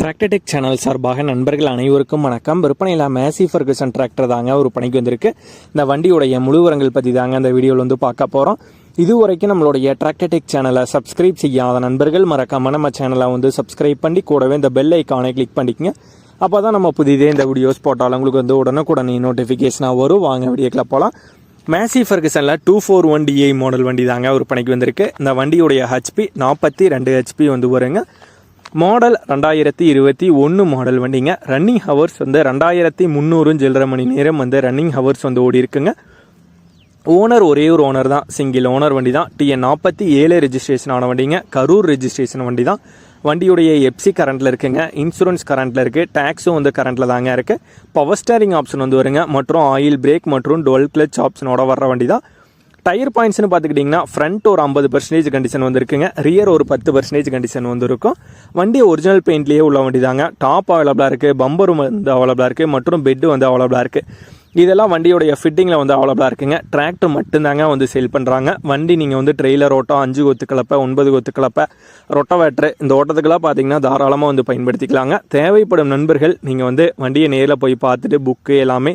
Tractor Tech channel சார்பாக நண்பர்கள் அனைவருக்கும் வணக்கம். விற்பனையில் மேசி ஃபர்கசன் டிராக்டர் தாங்க ஒரு பணிக்கு வந்திருக்கு. இந்த வண்டியுடைய முழுவரங்கள் பற்றி தாங்க அந்த வீடியோவில் வந்து பார்க்க போகிறோம் இது வரைக்கும் நம்மளுடைய டிராக்டர்டெக் சேனலை சப்ஸ்கிரைப் செய்யாத நண்பர்கள் மறக்காமல் நம்ம சேனலை வந்து சப்ஸ்கிரைப் பண்ணி கூடவே இந்த பெல் ஐக்கானை கிளிக் பண்ணிக்கங்க. அப்போ தான் நம்ம புதிதே இந்த வீடியோஸ் போட்டாலும் உங்களுக்கு வந்து உடனுக்குடனே நோட்டிஃபிகேஷனாக வரும். வாங்க வீடியோக்கில் போகலாம் Massey ஃபர்கசனில் two four one DI model வண்டி தாங்க ஒரு பணிக்கு வந்திருக்கு. இந்த வண்டியுடைய ஹெச்பி நாற்பத்தி ரெண்டு ஹெச்பி வந்து வருங்க. மாடல் ரெண்டாயிரத்தி இருபத்தி ஒன்று மாடல் வண்டிங்க. ரன்னிங் ஹவர்ஸ் வந்து ரெண்டாயிரத்தி முந்நூறு சில்லற மணி நேரம் வந்து ரன்னிங் ஹவர்ஸ் வந்து ஓடி இருக்குங்க. ஓனர் ஒரே ஒரு ஓனர் தான். சிங்கிள் ஓனர் வண்டி தான் டிஎன் நாற்பத்தி ஏழு ரெஜிஸ்ட்ரேஷன் ஆன வண்டிங்க. கரூர் ரெஜிஸ்ட்ரேஷன் வண்டி தான் வண்டியுடைய எப்சி கரண்ட்டில் இருக்குங்க. இன்சூரன்ஸ் கரண்ட்டில் இருக்குது டேக்ஸும் வந்து கரண்ட்டில் தாங்க இருக்குது பவர் ஸ்டேரிங் ஆப்ஷன் வந்து வருங்க. மற்றும் ஆயில் பிரேக் மற்றும் டுவெல் கிளச் ஆப்ஷனோட வர்ற வண்டி தான் டயர் பாயிண்ட்ஸ்னு பார்த்துக்கிட்டிங்கன்னா ஃப்ரண்ட் ஒரு ஐம்பது பர்சன்டேஜ் கண்டிஷன் வந்துருக்குங்க. ரியர் ஒரு பத்து பர்சன்டேஜ் கண்டிஷன் வந்துருக்கும். வண்டி ஒரிஜினல் பெயிண்ட்லேயே உள்ள வண்டி தாங்க டாப் அவைலபிளாக இருக்குது பம்பரும் வந்து அவைலபிளாக இருக்குது மற்றும் பெட்டு வந்து அவைலபிளாக இருக்குது இதெல்லாம் வண்டியோடைய ஃபிட்டிங்கில் வந்து அவைலபிளாக இருக்குங்க. டிராக்டர் மட்டும்தாங்க வந்து சேல் பண்ணுறாங்க வண்டி நீங்கள் வந்து ட்ரெய்லர் ஓட்டம் அஞ்சு கொத்து கலப்பை ஒன்பது கொத்து கலப்பை ரொட்டவேட்ரு இந்த ஓட்டத்துக்கெல்லாம் பார்த்தீங்கன்னா தாராளமாக வந்து பயன்படுத்திக்கலாங்க. தேவைப்படும் நண்பர்கள் நீங்கள் வந்து வண்டியை நேரில் போய் பார்த்துட்டு புக்கு எல்லாமே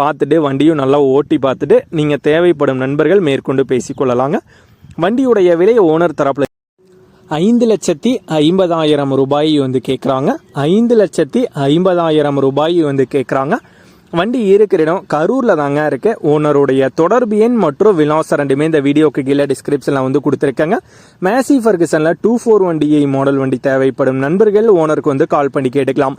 பார்த்துட்டு வண்டியும் நல்லா ஓட்டி பார்த்துட்டு நீங்கள் தேவைப்படும் நண்பர்கள் மேற்கொண்டு பேசிக்கொள்ளலாங்க. வண்டியுடைய விலை ஓனர் தரப்பில் ஐந்து லட்சத்தி ஐம்பதாயிரம் ரூபாய் வந்து கேட்குறாங்க ஐந்து லட்சத்தி ஐம்பதாயிரம் ரூபாய் வந்து கேட்குறாங்க வண்டி இருக்கிற இடம் கரூரில் தாங்க இருக்கு. ஓனருடைய தொடர்பு எண் மற்றும் விலாசம் ரெண்டுமே இந்த வீடியோக்கு கீழே டிஸ்கிரிப்ஷனில் வந்து கொடுத்துருக்காங்க. மேசி ஃபர்கசனில் டூ ஃபோர் வண்டியை மாடல் வண்டி தேவைப்படும் நண்பர்கள் ஓனருக்கு வந்து கால் பண்ணி கேட்டுக்கலாம்.